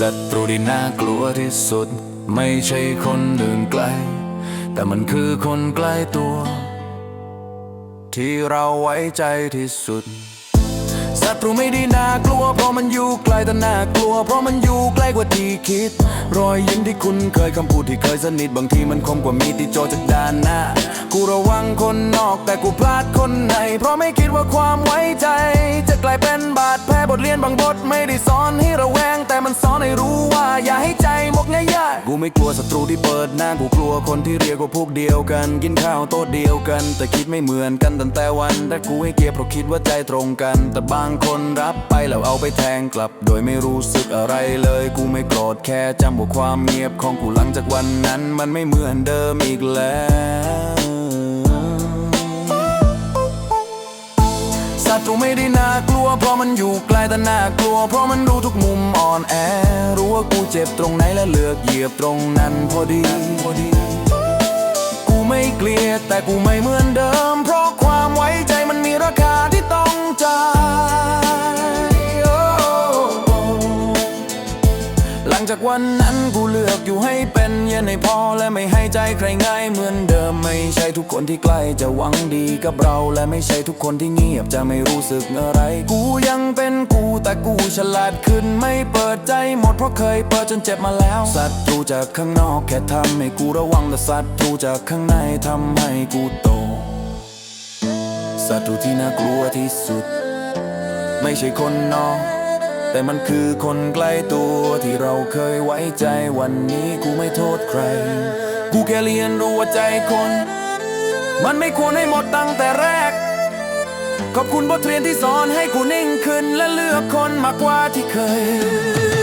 ศัตรูที่น่ากลัวที่สุด ไม่ใช่คนอื่นไกล แต่มันคือคนใกล้ตัว ที่เราไว้ใจที่สุดศัตรูไม่ได้น่ากลัว เพราะมันอยู่ไกลแต่น่ากลัว เพราะมันอยู่ใกล้กว่าที่คิด รอยยิ้มที่คุณเคยคำพูดที่เคยสนิทบางทีมันคมกว่ามีดที่โจจากด้านหน้า กูระวังคนนอกแต่กูพลาดคนใน เพราะไม่คิดว่าความไว้ใจ จะกลายเป็นบาดแผล ทเรียนบางบทไม่ได้สอนให้ระแวง แต่มันสอนให้รู้ว่าอย่าให้ใจมกง่ายๆกูไม่กลัวศัตรูที่เปิดหน้ากูกลัวคนที่เรียกว่าพวกเดียวกัน กินข้าวโต๊ะเดียวกัน แต่คิดไม่เหมือนกันตั้งแต่วันแรกกูให้เกียรติเพราะคิดว่าใจตรงกัน แต่บางคนรับไปแล้วเอาไปแทงกลับ โดยไม่รู้สึกอะไรเลย กูไม่โกรธแค่จำว่าความเงียบของกูหลังจากวันนั้น มันไม่เหมือนเดิมอีกแล้วศัตรูไม่ได้นากลัวเพราะมันอยู่ไกลแต่น่ากลัว เพราะมันรู้ทุกมุมอ่อนแอ รู้ว่ากูเจ็บตรงไหนและเลือกเหยียบตรงนั้นพอดีพอดีกูไม่เกลียดแต่กูไม่เหมือนเดิม เพราะความไว้ใจมันมีราคาที่ต้องจ่ายหลังจากวันนั้นกูเลือกอยู่ให้เป็นเย็นให้พอและไม่ให้ใจใครง่ายเหมือนเดิม ทุกคนที่ใกล้จะหวังดีกับเราและไม่ใช่ทุกคนที่เงียบจะไม่รู้สึกอะไร กูยังเป็นกูแต่กูฉลาดขึ้นไม่เปิดใจหมดเพราะเคยเปิดจนเจ็บมาแล้วศัตรูจากข้างนอกแค่ทำให้กูระวังแต่ศัตรูจากข้างในทำให้กูโตศัตรูที่น่ากลัวที่สุด ไม่ใช่คนนอกแต่มันคือคนใกล้ตัวที่เราเคยไว้ใจวันนี้กูไม่โทษใคร กูแค่เรียนรู้ว่าใจคน มันไม่ควรให้หมดตั้งแต่แรก ขอบคุณบทเรียนที่สอนให้กูนิ่งขึ้นและเลือกคนมากกว่าที่เคย